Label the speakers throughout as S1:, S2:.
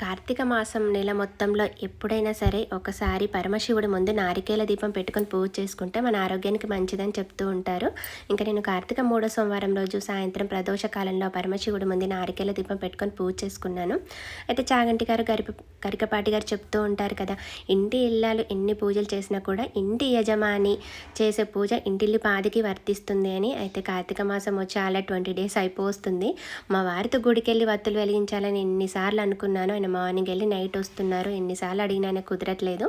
S1: కార్తీక మాసం నెల మొత్తంలో ఎప్పుడైనా సరే ఒకసారి పరమశివుడి ముందు నారికేల దీపం పెట్టుకొని పూజ చేసుకుంటే మన ఆరోగ్యానికి మంచిదని చెప్తూ ఉంటారు. ఇంకా నేను కార్తీక మూడో సోమవారం రోజు సాయంత్రం ప్రదోష కాలంలో పరమశివుడి ముందు నారికేల దీపం పెట్టుకొని పూజ చేసుకున్నాను. అయితే చాగంటి గారు గరిప గరికపాటి గారు చెప్తూ ఉంటారు కదా ఇంటి ఇల్లాలు ఎన్ని పూజలు చేసినా కూడా ఇంటి యజమాని చేసే పూజ ఇంటిల్లి పాదికి వర్తిస్తుంది అని అయితే కార్తీక మాసం వచ్చి అలా ట్వంటీ డేస్ అయిపోతుంది మా వారితో గుడికెళ్ళి వత్తులు వెలిగించాలని ఎన్నిసార్లు అనుకున్నాను ఆయన మార్నింగ్ వెళ్ళి నైట్ వస్తున్నారు. ఎన్నిసార్లు అడిగినా కుదరట్లేదు.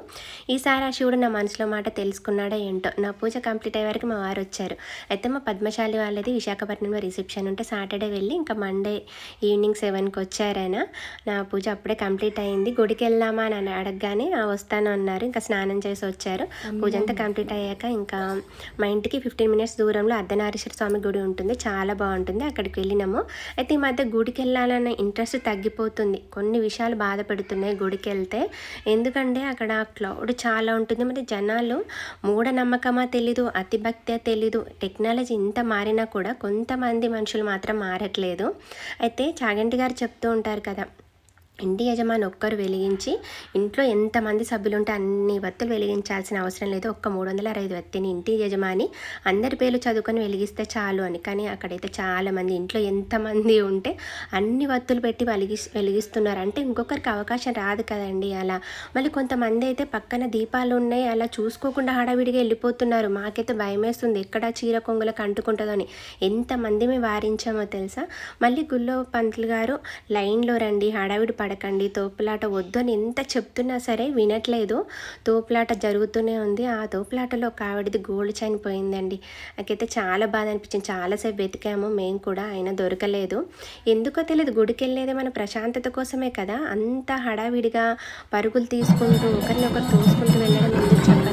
S1: ఈసారి ఆ శివుడు నా మనసులో మాట తెలుసుకున్నాడో ఏంటో. నా పూజ కంప్లీట్ అయ్యే వరకు మా వారు వచ్చారు. అయితే మా పద్మశాలి వాళ్ళది విశాఖపట్నంలో రిసెప్షన్ ఉంటే సాటర్డే వెళ్ళి ఇంకా మండే ఈవినింగ్ సెవెన్కి వచ్చారాయన నా పూజ అప్పుడే కంప్లీట్ అయింది. గుడికి వెళ్దామా అని అడగగానే "ఆ, వస్తాను అన్నారు. ఇంకా స్నానం చేసి వచ్చారు. పూజ అంతా కంప్లీట్ అయ్యాక ఇంకా మా ఇంటికి ఫిఫ్టీన్ మినిట్స్ దూరంలో అర్ధనారీశ్వర స్వామి గుడి ఉంటుంది. చాలా బాగుంటుంది. అక్కడికి వెళ్ళినాము. అయితే ఈ మధ్య గుడికి వెళ్ళాలన్న ఇంట్రెస్ట్ తగ్గిపోతుంది. కొన్ని విషయాలు బాధ పెడుతున్నాయి గుడికి వెళ్తే ఎందుకంటే అక్కడ క్లౌడ్ చాలా ఉంటుంది. మరి జనాలు మూఢనమ్మకమా తెలీదు అతిభక్తే తెలీదు టెక్నాలజీ ఇంత మారినా కూడా కొంతమంది మనుషులు మాత్రం మారట్లేదు. అయితే చాగంటి గారు చెప్తూ ఉంటారు కదా ఇంటి యజమాని ఒక్కరు వెలిగించి ఇంట్లో ఎంతమంది సభ్యులు ఉంటే అన్ని వత్తులు వెలిగించాల్సిన అవసరం లేదు. ఒక్క మూడు వందల అరవై వత్తిని ఇంటి యజమాని అందరి పేర్లు చదువుకొని వెలిగిస్తే చాలు అని. కానీ అక్కడైతే చాలామంది ఇంట్లో ఎంతమంది ఉంటే అన్ని వత్తులు పెట్టి వెలిగి వెలిగిస్తున్నారు అంటే ఇంకొకరికి అవకాశం రాదు కదండి అలా. మళ్ళీ కొంతమంది అయితే పక్కన దీపాలు ఉన్నాయి అలా చూసుకోకుండా హడావిడిగా వెళ్ళిపోతున్నారు. మాకైతే భయం వేస్తుంది ఎక్కడ చీర కొంగులకు అంటుకుంటుందో అని ఎంతమంది మేము వారించామో తెలుసా? మళ్ళీ గుళ్ళో పంతులు గారు లైన్లో రండి హడావిడి పడకండి. తోపులాట వద్దు అని ఎంత చెప్తున్నా సరే వినట్లేదు. తోపులాట జరుగుతూనే ఉంది. ఆ తోపులాటలో ఒక ఆవిడది గోల్డ్ చైన్ పోయిందండి. నాకైతే చాలా బాధ అనిపించింది. చాలాసేపు వెతికాము. మేము కూడా ఆయన దొరకలేదు. ఎందుకో తెలియదు గుడికి వెళ్ళేది మన ప్రశాంతత కోసమే కదా. అంత హడావిడిగా పరుగులు తీసుకుంటూ ఒకరిని ఒకరు తోసుకుంటూ వెళ్ళడం ఎందుకు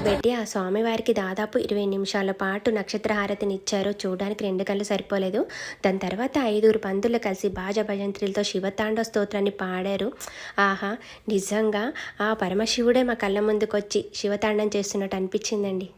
S1: కూర్చోబెట్టి ఆ స్వామివారికి దాదాపు ఇరవై నిమిషాల పాటు నక్షత్ర హారతిని ఇచ్చారు చూడడానికి రెండు కళ్ళు సరిపోలేదు. దాని తర్వాత ఐదుగురు పంతులు కలిసి బాజ భజంత్రులతో శివతాండవ స్తోత్రాన్ని పాడారు. ఆహా నిజంగా ఆ పరమశివుడే మా కళ్ళ ముందుకొచ్చి శివతాండం చేస్తున్నట్టు అనిపించిందండి.